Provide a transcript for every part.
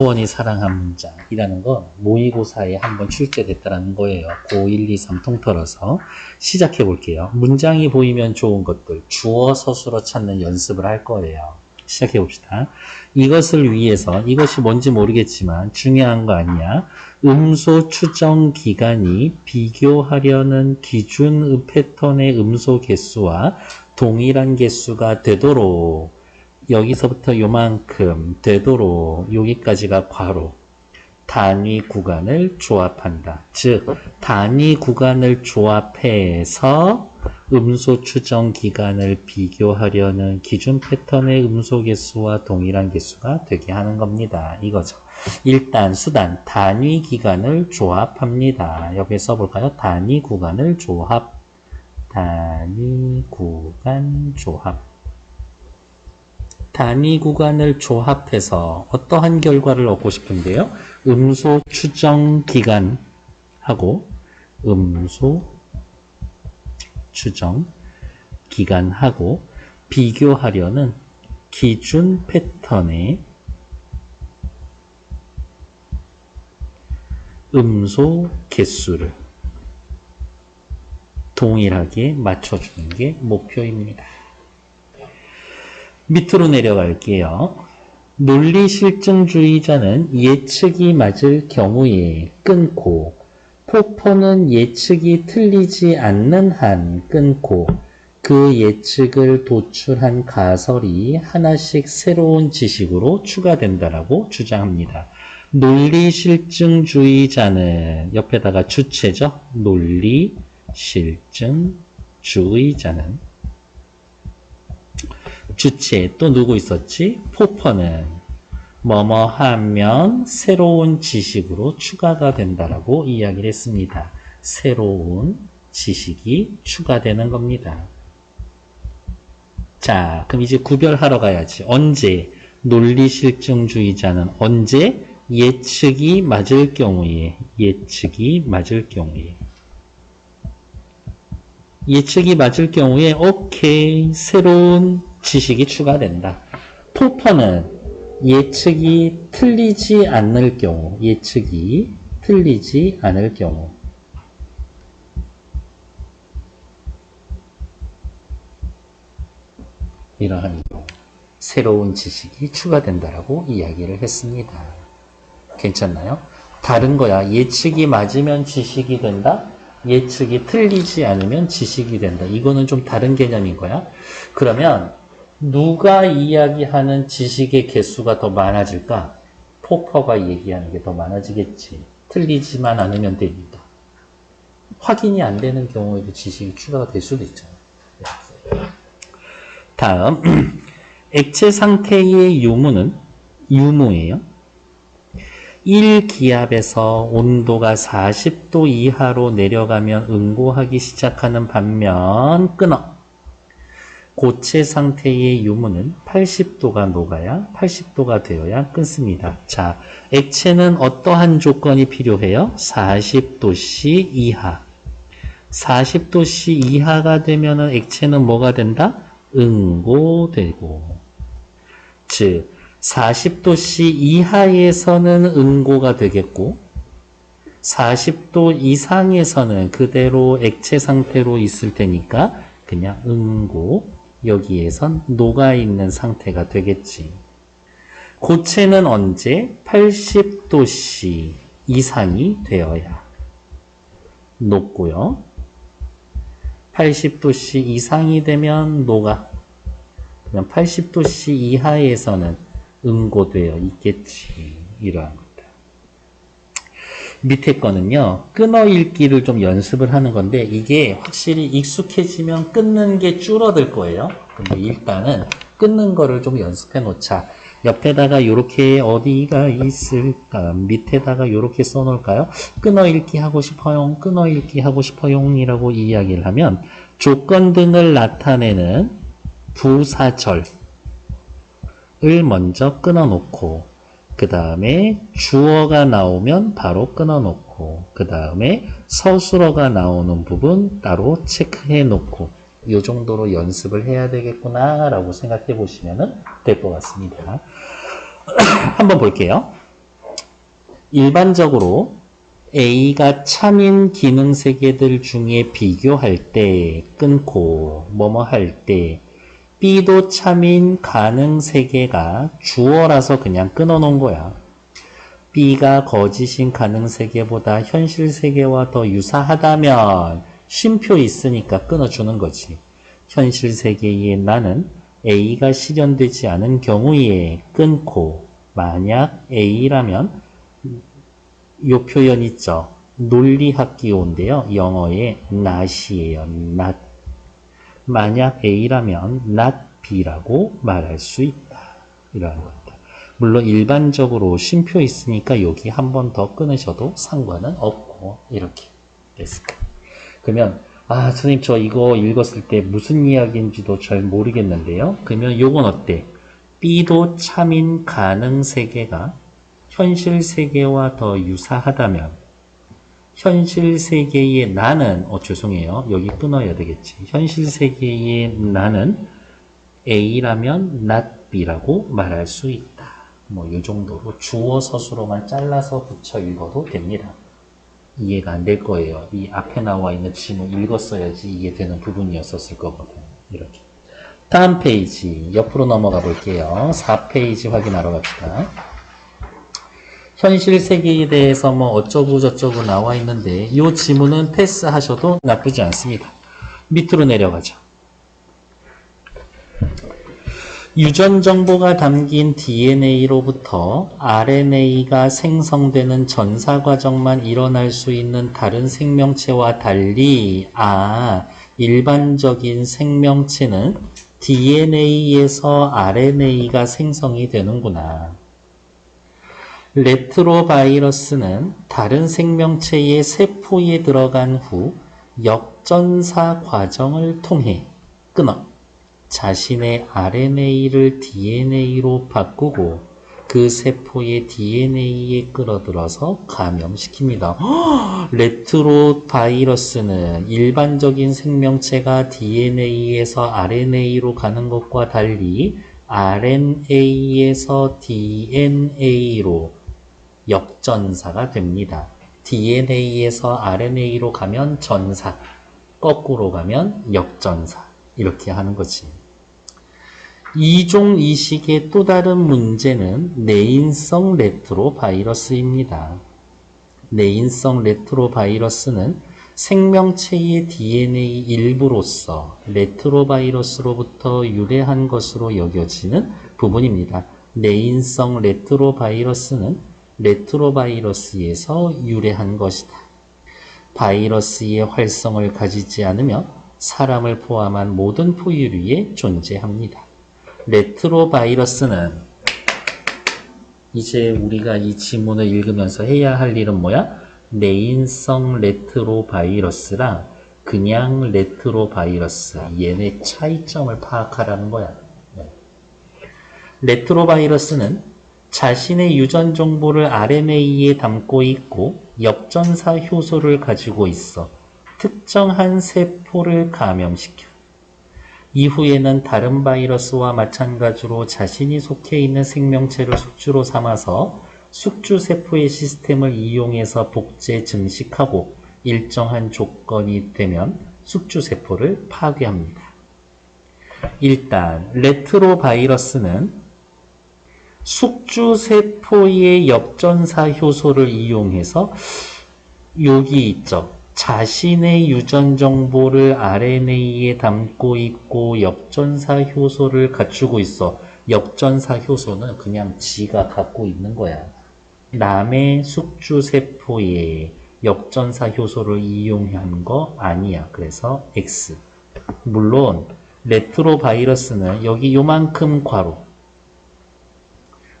원이 사랑한 문장이라는 건 모의고사에 한번 출제됐다는 거예요. 고 1, 2, 3 통틀어서 시작해 볼게요. 문장이 보이면 좋은 것들 주어 서술어 찾는 연습을 할 거예요. 시작해 봅시다. 이것을 위해서 이것이 뭔지 모르겠지만 중요한 거 아니야. 음소 추정 기간이 비교하려는 기준 패턴의 음소 개수와 동일한 개수가 되도록 여기서부터 요만큼 되도록 여기까지가 괄호 단위 구간을 조합한다. 즉 단위 구간을 조합해서 음소 추정 기간을 비교하려는 기준 패턴의 음소 개수와 동일한 개수가 되게 하는 겁니다. 이거죠. 일단 수단 단위 기간을 조합합니다. 여기 써볼까요? 단위 구간을 조합 단위 구간 조합 단위 구간을 조합해서 어떠한 결과를 얻고 싶은데요? 음소 추정 기간하고 음소 추정 기간하고 비교하려는 기준 패턴의 음소 개수를 동일하게 맞춰주는 게 목표입니다. 밑으로 내려갈게요. 논리 실증주의자는 예측이 맞을 경우에 끊고 포퍼는 예측이 틀리지 않는 한 끊고 그 예측을 도출한 가설이 하나씩 새로운 지식으로 추가된다라고 주장합니다. 논리 실증주의자는 옆에다가 주체죠. 논리 실증주의자는 주체 또 누구 있었지? 포퍼는 뭐뭐 하면 새로운 지식으로 추가가 된다라고 이야기를 했습니다. 새로운 지식이 추가되는 겁니다. 자, 그럼 이제 구별하러 가야지. 언제 논리실증주의자는 언제 예측이 맞을 경우에 예측이 맞을 경우에 예측이 맞을 경우에 오케이 새로운 지식이 추가된다. 포퍼는 예측이 틀리지 않을 경우, 예측이 틀리지 않을 경우. 이러한 새로운 지식이 추가된다라고 이야기를 했습니다. 괜찮나요? 다른 거야. 예측이 맞으면 지식이 된다? 예측이 틀리지 않으면 지식이 된다. 이거는 좀 다른 개념인 거야. 그러면 누가 이야기하는 지식의 개수가 더 많아질까? 포퍼가 얘기하는 게 더 많아지겠지. 틀리지만 않으면 됩니다. 확인이 안 되는 경우에도 지식이 추가가 될 수도 있잖아요. 다음, 액체 상태의 유무는 유무예요. 1기압에서 온도가 40도 이하로 내려가면 응고하기 시작하는 반면 끊어. 고체 상태의 유무는 80도가 녹아야 80도가 되어야 끊습니다. 자, 액체는 어떠한 조건이 필요해요? 40도씨 이하. 40도씨 이하가 되면 액체는 뭐가 된다? 응고되고. 즉, 40도씨 이하에서는 응고가 되겠고, 40도 이상에서는 그대로 액체 상태로 있을 테니까 그냥 응고, 여기에선 녹아있는 상태가 되겠지. 고체는 언제? 80도씨 이상이 되어야 녹고요. 80도씨 이상이 되면 녹아. 그럼 80도씨 이하에서는 응고되어 있겠지. 이러한 것들. 밑에 거는요, 끊어 읽기를 좀 연습을 하는 건데, 이게 확실히 익숙해지면 끊는 게 줄어들 거예요. 근데 일단은 끊는 거를 좀 연습해 놓자. 옆에다가 이렇게 어디가 있을까? 밑에다가 이렇게 써놓을까요? 끊어 읽기 하고 싶어요. 끊어 읽기 하고 싶어요. 이라고 이야기를 하면 조건 등을 나타내는 부사절. 을 먼저 끊어 놓고 그 다음에 주어가 나오면 바로 끊어 놓고 그 다음에 서술어가 나오는 부분 따로 체크해 놓고 이 정도로 연습을 해야 되겠구나 라고 생각해 보시면 될 것 같습니다. 한번 볼게요. 일반적으로 A가 참인 기능 세계들 중에 비교할 때 끊고 뭐뭐 할 때 B도 참인 가능 세계가 주어라서 그냥 끊어놓은 거야. B가 거짓인 가능 세계보다 현실 세계와 더 유사하다면 쉼표 있으니까 끊어주는 거지. 현실 세계의 나는 A가 실현되지 않은 경우에 끊고 만약 A라면 요 표현 있죠. 논리학 기호인데요. 영어의 not이에요. not. 만약 A라면 not B라고 말할 수 있다. 이러한 겁니다. 물론 일반적으로 쉼표 있으니까 여기 한 번 더 끊으셔도 상관은 없고 이렇게 됐습니다. 그러면 아 선생님 저 이거 읽었을 때 무슨 이야기인지도 잘 모르겠는데요. 그러면 요건 어때? B도 참인 가능 세계가 현실 세계와 더 유사하다면 현실 세계의 나는 어 죄송해요. 여기 끊어야 되겠지. 현실 세계의 나는 A라면 not B라고 말할 수 있다. 뭐 이 정도로 주어 서술어만 잘라서 붙여 읽어도 됩니다. 이해가 안 될 거예요. 이 앞에 나와 있는 지문 읽었어야지 이해되는 부분이었었을 거거든. 이렇게. 다음 페이지 옆으로 넘어가 볼게요. 4페이지 확인하러 갑시다 현실 세계에 대해서 뭐 어쩌고 저쩌고 나와 있는데 이 지문은 패스하셔도 나쁘지 않습니다. 밑으로 내려가죠. 유전 정보가 담긴 DNA로부터 RNA가 생성되는 전사 과정만 일어날 수 있는 다른 생명체와 달리 아 일반적인 생명체는 DNA에서 RNA가 생성이 되는구나. 레트로바이러스는 다른 생명체의 세포에 들어간 후 역전사 과정을 통해 끊어 자신의 RNA를 DNA로 바꾸고 그 세포의 DNA에 끌어들어서 감염시킵니다. 레트로바이러스는 일반적인 생명체가 DNA에서 RNA로 가는 것과 달리 RNA에서 DNA로 역전사가 됩니다. DNA에서 RNA로 가면 전사, 거꾸로 가면 역전사. 이렇게 하는 거지. 이종 이식의 또 다른 문제는 내인성 레트로 바이러스입니다. 내인성 레트로 바이러스는 생명체의 DNA 일부로서 레트로 바이러스로부터 유래한 것으로 여겨지는 부분입니다. 내인성 레트로 바이러스는 레트로바이러스에서 유래한 것이다. 바이러스의 활성을 가지지 않으며 사람을 포함한 모든 포유류에 존재합니다. 레트로바이러스는 이제 우리가 이 지문을 읽으면서 해야 할 일은 뭐야? 내인성 레트로바이러스랑 그냥 레트로바이러스 얘네 차이점을 파악하라는 거야. 네. 레트로바이러스는 자신의 유전 정보를 RNA에 담고 있고 역전사 효소를 가지고 있어 특정한 세포를 감염시켜. 이후에는 다른 바이러스와 마찬가지로 자신이 속해 있는 생명체를 숙주로 삼아서 숙주 세포의 시스템을 이용해서 복제 증식하고 일정한 조건이 되면 숙주 세포를 파괴합니다. 일단 레트로 바이러스는 숙주 세포의 역전사 효소를 이용해서 여기 있죠. 자신의 유전 정보를 RNA에 담고 있고 역전사 효소를 갖추고 있어. 역전사 효소는 그냥 지가 갖고 있는 거야. 남의 숙주 세포에 역전사 효소를 이용한 거 아니야. 그래서 X. 물론 레트로 바이러스는 여기 요만큼 괄호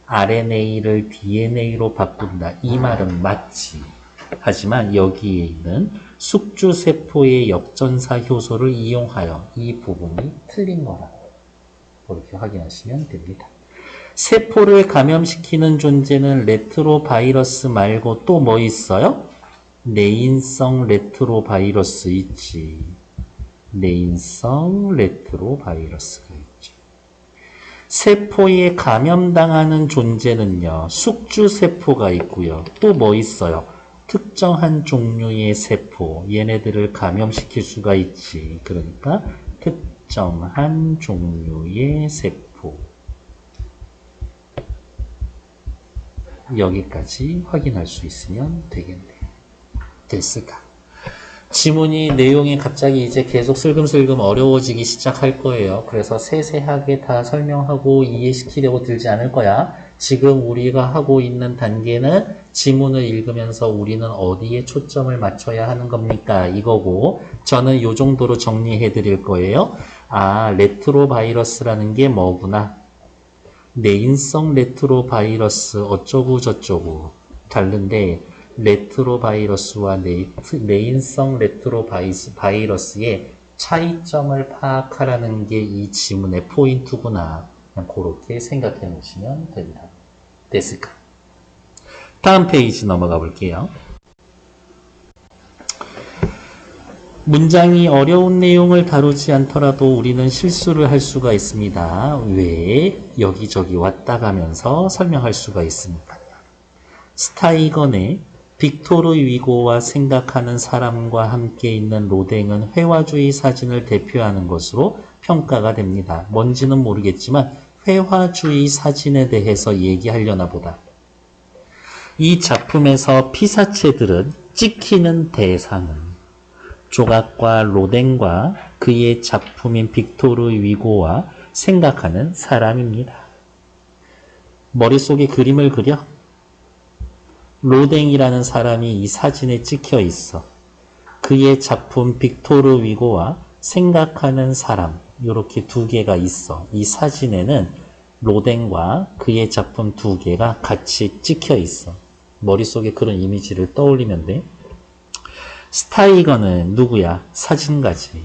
RNA를 DNA로 바꾼다. 이 말은 맞지. 하지만 여기에 있는 숙주세포의 역전사 효소를 이용하여 이 부분이 틀린 거라고 그렇게 확인하시면 됩니다. 세포를 감염시키는 존재는 레트로바이러스 말고 또 뭐 있어요? 내인성 레트로바이러스 있지. 내인성 레트로바이러스가 있죠. 세포에 감염당하는 존재는요, 숙주세포가 있고요. 또 뭐 있어요? 특정한 종류의 세포, 얘네들을 감염시킬 수가 있지. 그러니까 특정한 종류의 세포. 여기까지 확인할 수 있으면 되겠네요. 됐을까? 지문이 내용이 갑자기 이제 계속 슬금슬금 어려워지기 시작할 거예요. 그래서 세세하게 다 설명하고 이해시키려고 들지 않을 거야. 지금 우리가 하고 있는 단계는 지문을 읽으면서 우리는 어디에 초점을 맞춰야 하는 겁니까? 이거고, 저는 이 정도로 정리해 드릴 거예요. 아, 레트로 바이러스라는 게 뭐구나. 내인성 레트로 바이러스 어쩌고 저쩌고 다른데 레트로바이러스와 네이트, 내인성 레트로바이러스의 차이점을 파악하라는 게 이 지문의 포인트구나. 그냥 그렇게 생각해 놓으시면 된다. 됐을까? 다음 페이지 넘어가 볼게요. 문장이 어려운 내용을 다루지 않더라도 우리는 실수를 할 수가 있습니다. 왜 여기저기 왔다 가면서 설명할 수가 있으니까요. 스타이건의 빅토르 위고와 생각하는 사람과 함께 있는 로댕은 회화주의 사진을 대표하는 것으로 평가가 됩니다. 뭔지는 모르겠지만 회화주의 사진에 대해서 얘기하려나 보다. 이 작품에서 피사체들은 찍히는 대상은 조각과 로댕과 그의 작품인 빅토르 위고와 생각하는 사람입니다. 머릿속에 그림을 그려 로댕이라는 사람이 이 사진에 찍혀 있어. 그의 작품 빅토르 위고와 생각하는 사람 이렇게 두 개가 있어. 이 사진에는 로댕과 그의 작품 두 개가 같이 찍혀 있어. 머릿속에 그런 이미지를 떠올리면 돼. 스타이거는 누구야? 사진가지.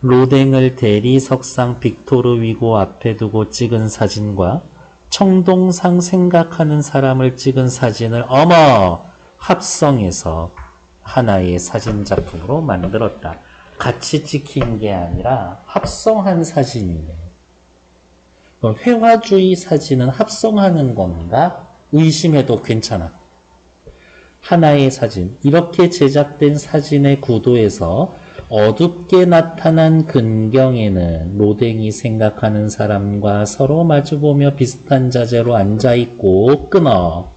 로댕을 대리 석상 빅토르 위고 앞에 두고 찍은 사진과 청동상 생각하는 사람을 찍은 사진을 어머 합성해서 하나의 사진 작품으로 만들었다. 같이 찍힌 게 아니라 합성한 사진이네. 그럼 회화주의 사진은 합성하는 건가? 의심해도 괜찮아. 하나의 사진. 이렇게 제작된 사진의 구도에서 어둡게 나타난 근경에는 로댕이 생각하는 사람과 서로 마주보며 비슷한 자세로 앉아있고 끊어.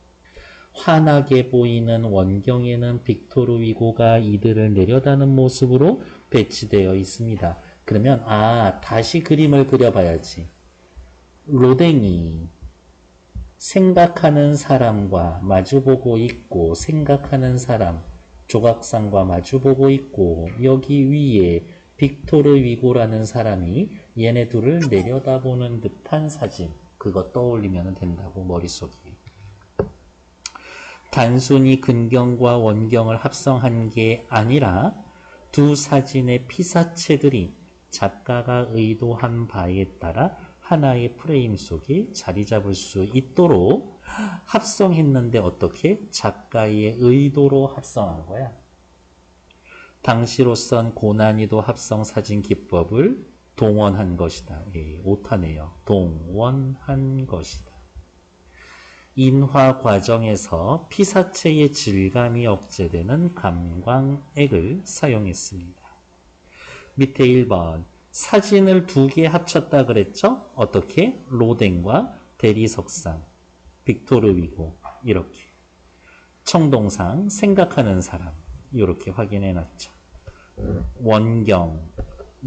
환하게 보이는 원경에는 빅토르 위고가 이들을 내려다는 모습으로 배치되어 있습니다. 그러면, 아, 다시 그림을 그려봐야지. 로댕이 생각하는 사람과 마주보고 있고, 생각하는 사람, 조각상과 마주보고 있고 여기 위에 빅토르 위고라는 사람이 얘네 둘을 내려다보는 듯한 사진. 그거 떠올리면 된다고 머릿속에 단순히 근경과 원경을 합성한 게 아니라 두 사진의 피사체들이 작가가 의도한 바에 따라 하나의 프레임 속에 자리 잡을 수 있도록 합성했는데 어떻게? 작가의 의도로 합성한 거야. 당시로선 고난이도 합성 사진 기법을 동원한 것이다. 예, 오타네요. 동원한 것이다. 인화 과정에서 피사체의 질감이 억제되는 감광액을 사용했습니다. 밑에 1번 사진을 두 개 합쳤다 그랬죠? 어떻게? 로댕과 대리석상, 빅토르 위고 이렇게 청동상, 생각하는 사람 이렇게 확인해 놨죠. 원경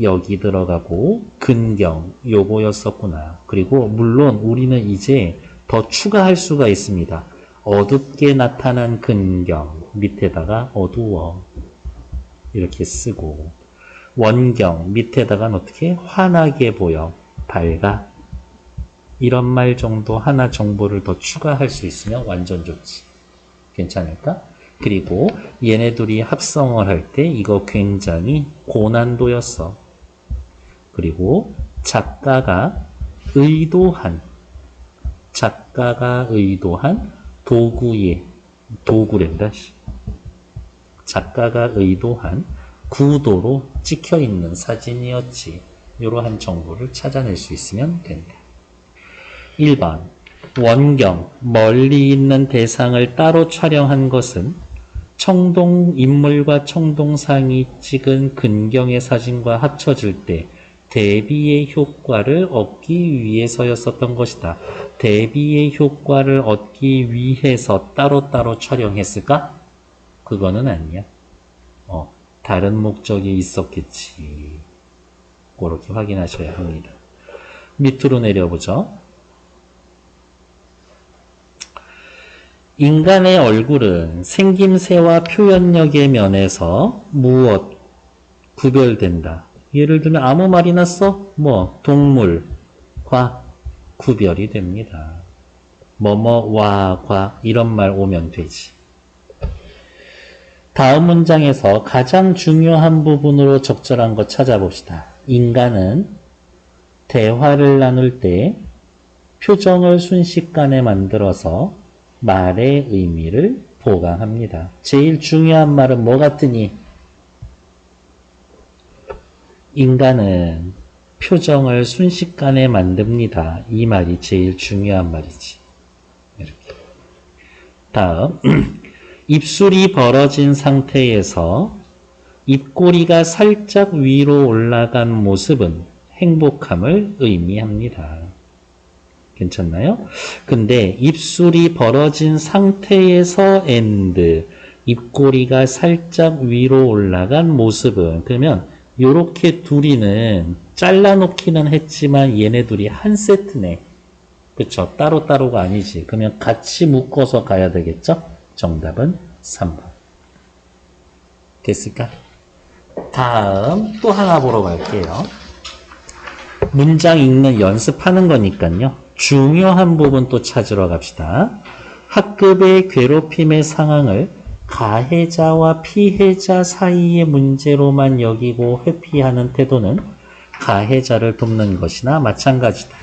여기 들어가고 근경 요거였었구나. 그리고 물론 우리는 이제 더 추가할 수가 있습니다. 어둡게 나타난 근경 밑에다가 어두워 이렇게 쓰고 원경 밑에다가 어떻게 환하게 보여? 밝아? 이런 말 정도 하나 정보를 더 추가할 수 있으면 완전 좋지. 괜찮을까? 그리고 얘네 둘이 합성을 할 때 이거 굉장히 고난도였어. 그리고 작가가 의도한 작가가 의도한 도구의 도구랜다 작가가 의도한 구도로 찍혀 있는 사진이었지. 이러한 정보를 찾아낼 수 있으면 된다. 1번 원경 멀리 있는 대상을 따로 촬영한 것은 청동 인물과 청동상이 찍은 근경의 사진과 합쳐질 때 대비의 효과를 얻기 위해서였었던 것이다. 대비의 효과를 얻기 위해서 따로따로 촬영했을까? 그거는 아니야. 어, 다른 목적이 있었겠지. 그렇게 확인하셔야 합니다. 밑으로 내려보죠. 인간의 얼굴은 생김새와 표현력의 면에서 무엇 구별된다. 예를 들면 아무 말이나 써? 뭐 동물과 구별이 됩니다. 뭐뭐와 과 이런 말 오면 되지. 다음 문장에서 가장 중요한 부분으로 적절한 것 찾아봅시다. 인간은 대화를 나눌 때 표정을 순식간에 만들어서 말의 의미를 보강합니다. 제일 중요한 말은 뭐 같으니? 인간은 표정을 순식간에 만듭니다. 이 말이 제일 중요한 말이지. 이렇게. 다음. 입술이 벌어진 상태에서 입꼬리가 살짝 위로 올라간 모습은 행복함을 의미합니다. 괜찮나요? 근데 입술이 벌어진 상태에서 and 입꼬리가 살짝 위로 올라간 모습은 그러면 요렇게 둘이는 잘라놓기는 했지만 얘네 둘이 한 세트네. 그쵸? 따로따로가 아니지. 그러면 같이 묶어서 가야 되겠죠? 정답은 3번. 됐을까? 다음 또 하나 보러 갈게요. 문장 읽는 연습하는 거니까요. 중요한 부분 또 찾으러 갑시다. 학급의 괴롭힘의 상황을 가해자와 피해자 사이의 문제로만 여기고 회피하는 태도는 가해자를 돕는 것이나 마찬가지다.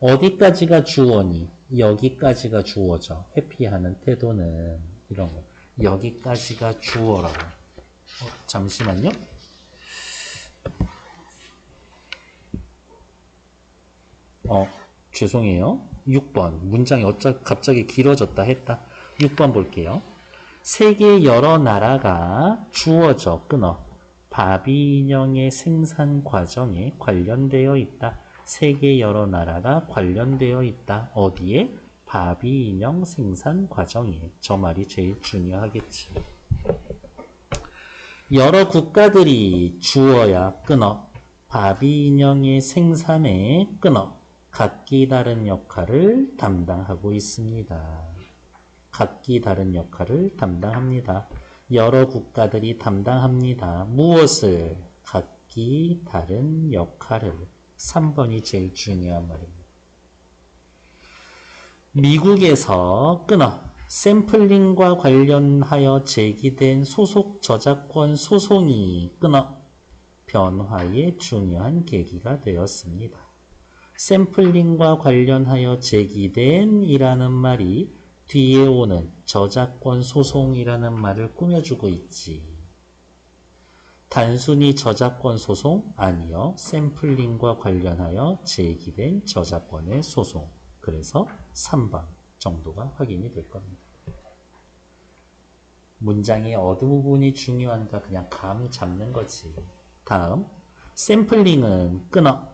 어디까지가 주어니? 여기까지가 주어죠. 회피하는 태도는 이런 거. 여기까지가 주어라고. 어, 잠시만요. 어, 죄송해요. 6번. 문장이 어쩌 갑자기 길어졌다 했다. 6번 볼게요. 세계 여러 나라가 주어져 끊어 바비 인형의 생산 과정에 관련되어 있다. 세계 여러 나라가 관련되어 있다. 어디에? 바비 인형 생산 과정에. 저 말이 제일 중요하겠지. 여러 국가들이 주어야 끊어 바비 인형의 생산에 끊어 각기 다른 역할을 담당하고 있습니다. 각기 다른 역할을 담당합니다. 여러 국가들이 담당합니다. 무엇을? 각기 다른 역할을. 3번이 제일 중요한 말입니다. 미국에서 끊어 샘플링과 관련하여 제기된 소속 저작권 소송이 끊어 변화의 중요한 계기가 되었습니다. 샘플링과 관련하여 제기된 이라는 말이 뒤에 오는 저작권 소송이라는 말을 꾸며주고 있지. 단순히 저작권 소송? 아니요. 샘플링과 관련하여 제기된 저작권의 소송. 그래서 3번 정도가 확인이 될 겁니다. 문장의 어느 부분이 중요한가 그냥 감 잡는 거지. 다음, 샘플링은 끊어.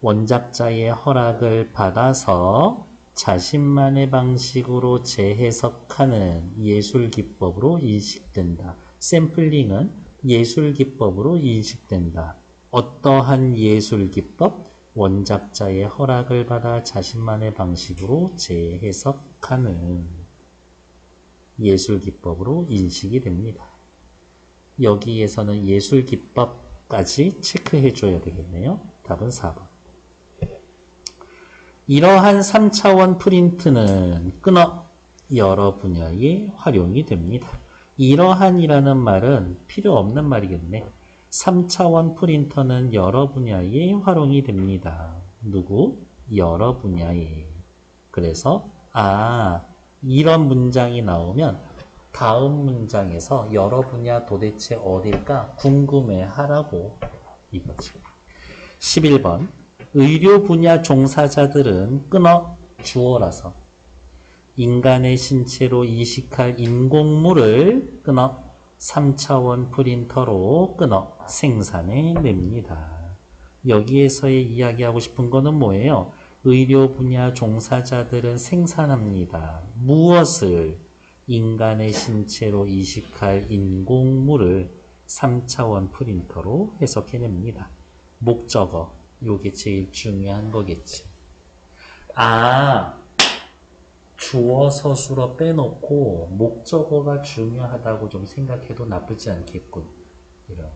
원작자의 허락을 받아서 자신만의 방식으로 재해석하는 예술 기법으로 인식된다. 샘플링은 예술 기법으로 인식된다. 어떠한 예술 기법? 원작자의 허락을 받아 자신만의 방식으로 재해석하는 예술 기법으로 인식이 됩니다. 여기에서는 예술 기법까지 체크해 줘야 되겠네요. 답은 4번. 이러한 3차원 프린트는 끊어 여러 분야에 활용이 됩니다. 이러한이라는 말은 필요 없는 말이겠네. 3차원 프린터는 여러 분야에 활용이 됩니다. 누구? 여러 분야에. 그래서 아 이런 문장이 나오면 다음 문장에서 여러 분야 도대체 어딜까 궁금해 하라고 이거지. 11번 의료 분야 종사자들은 끊어 주어라서 인간의 신체로 이식할 인공물을 끊어 3차원 프린터로 끊어 생산해 냅니다. 여기에서의 이야기하고 싶은 거는 뭐예요? 의료 분야 종사자들은 생산합니다. 무엇을? 인간의 신체로 이식할 인공물을 3차원 프린터로 해석해냅니다. 목적어, 요게 제일 중요한 거겠지. 아, 주어 서술어 빼놓고 목적어가 중요하다고 좀 생각해도 나쁘지 않겠군. 이런.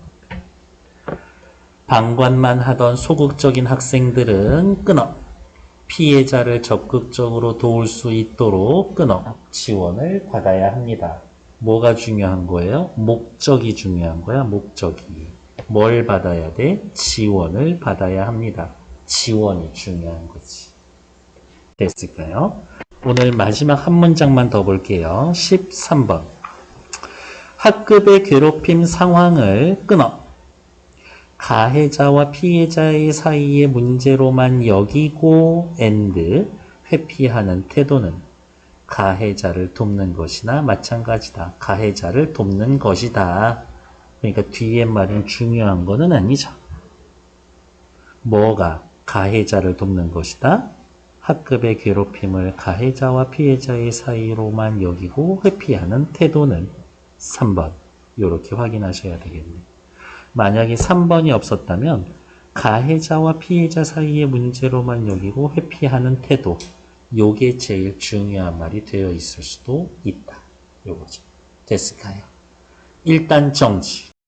방관만 하던 소극적인 학생들은 끊어. 피해자를 적극적으로 도울 수 있도록 끊어. 지원을 받아야 합니다. 뭐가 중요한 거예요? 목적이 중요한 거야, 목적이. 뭘 받아야 돼? 지원을 받아야 합니다. 지원이 중요한 거지. 됐을까요? 오늘 마지막 한 문장만 더 볼게요. 13번. 학급의 괴롭힘 상황을 끊어. 가해자와 피해자의 사이의 문제로만 여기고 and 회피하는 태도는 가해자를 돕는 것이나 마찬가지다. 가해자를 돕는 것이다. 그러니까 뒤에 말은 중요한 거는 아니죠. 뭐가 가해자를 돕는 것이다? 학급의 괴롭힘을 가해자와 피해자의 사이로만 여기고 회피하는 태도는 3번. 이렇게 확인하셔야 되겠네. 만약에 3번이 없었다면 가해자와 피해자 사이의 문제로만 여기고 회피하는 태도. 요게 제일 중요한 말이 되어 있을 수도 있다. 요거죠. 됐을까요? 일단 정지.